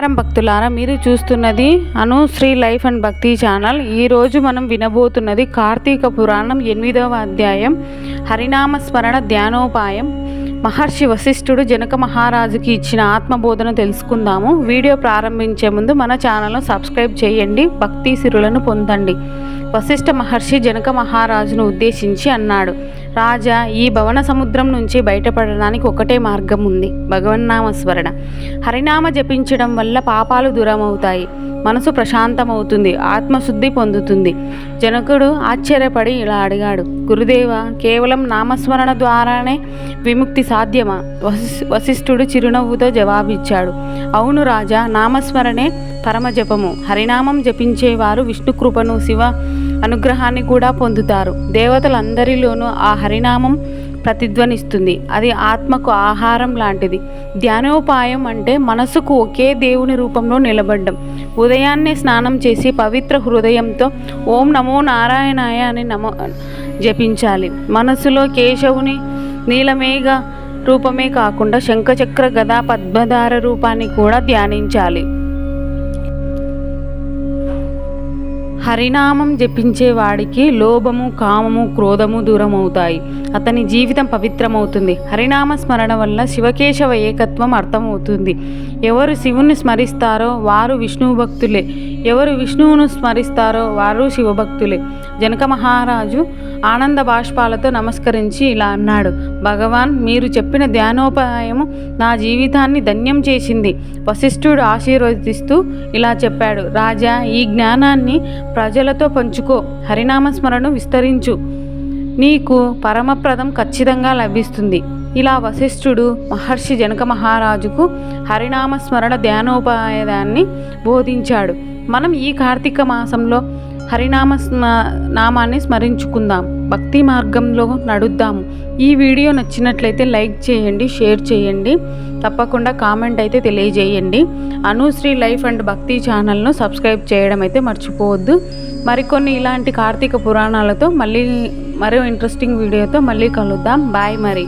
నమస్కారం భక్తులారా మీరు చూస్తున్నది Anu Sri life and Bhakti channel. ఈరోజు మనం వినబోతున్నది కార్తీక పురాణం ఎనిమిదవ అధ్యాయం హరినామ స్మరణ ధ్యానోపాయం. మహర్షి వశిష్ఠుడు జనక మహారాజుకి ఇచ్చిన ఆత్మబోధన తెలుసుకుందాము. వీడియో ప్రారంభించే ముందు మన ఛానల్ను సబ్స్క్రైబ్ చేయండి భక్తి సిరులను పొందండి. వశిష్ఠ మహర్షి జనక మహారాజును ఉద్దేశించి అన్నాడు. రాజా ఈ భవన సముద్రం నుంచి బయటపడడానికి ఒకటే మార్గం ఉంది. భగవన్నామ స్మరణ హరినామ జపించడం వల్ల పాపాలు దూరమవుతాయి. మనసు ప్రశాంతమవుతుంది. ఆత్మశుద్ధి పొందుతుంది. జనకుడు ఆశ్చర్యపడి ఇలా అడిగాడు. గురుదేవ కేవలం నామస్మరణ ద్వారానే విముక్తి సాధ్యమా? వశి వశిష్ఠుడు చిరునవ్వుతో జవాబిచ్చాడు. అవును రాజా నామస్మరణే పరమ జపము హరినామం జపించేవారు విష్ణు కృపను శివ అనుగ్రహాన్ని కూడా పొందుతారు. దేవతలందరిలోనూ ఆ హరినామం ప్రతిధ్వనిస్తుంది. అది ఆత్మకు ఆహారం లాంటిది. ధ్యానోపాయం అంటే మనసుకు ఒకే దేవుని రూపంలో నిలబడ్డం. ఉదయాన్నే స్నానం చేసి పవిత్ర హృదయంతో ఓం నమో నారాయణాయ అని నమో జపించాలి. మనసులో కేశవుని నీలమేఘ రూపమే కాకుండా శంఖచక్ర గదా పద్మధార రూపాన్ని కూడా ధ్యానించాలి. హరినామం జపించే వాడికి లోభము కామము క్రోధము దూరం అవుతాయి అతని జీవితం పవిత్రమవుతుంది. హరినామ స్మరణ వల్ల శివకేశవ ఏకత్వం అర్థమవుతుంది. ఎవరు శివుని స్మరిస్తారో వారు విష్ణువు భక్తులే. ఎవరు విష్ణువును స్మరిస్తారో వారు శివభక్తులే. జనక మహారాజు ఆనంద బాష్పాలతో నమస్కరించి ఇలా అన్నాడు. భగవాన్ మీరు చెప్పిన ధ్యానోపాయము నా జీవితాన్ని ధన్యం చేసింది. వశిష్ఠుడు ఆశీర్వదిస్తూ ఇలా చెప్పాడు. రాజా ఈ జ్ఞానాన్ని ప్రజలతో పంచుకో. హరినామస్మరణ విస్తరించు. నీకు పరమప్రదం ఖచ్చితంగా లభిస్తుంది ఇలా వశిష్ఠుడు మహర్షి జనక మహారాజుకు హరినామ స్మరణ ధ్యానోపాయాన్ని బోధించాడు. మనం ఈ కార్తీక మాసంలో హరినామ స్మ నామాన్ని స్మరించుకుందాం. భక్తి మార్గంలో నడుద్దాము ఈ వీడియో నచ్చినట్లయితే లైక్ చేయండి షేర్ చేయండి. తప్పకుండా కామెంట్ అయితే తెలియజేయండి. అనుశ్రీ లైఫ్ అండ్ భక్తి ఛానల్ను సబ్స్క్రైబ్ చేయడం అయితే మర్చిపోవద్దు. మరికొన్ని ఇలాంటి కార్తీక పురాణాలతో మళ్ళీ మరో ఇంట్రెస్టింగ్ వీడియోతో మళ్ళీ కలుద్దాం. బాయ్ మరి.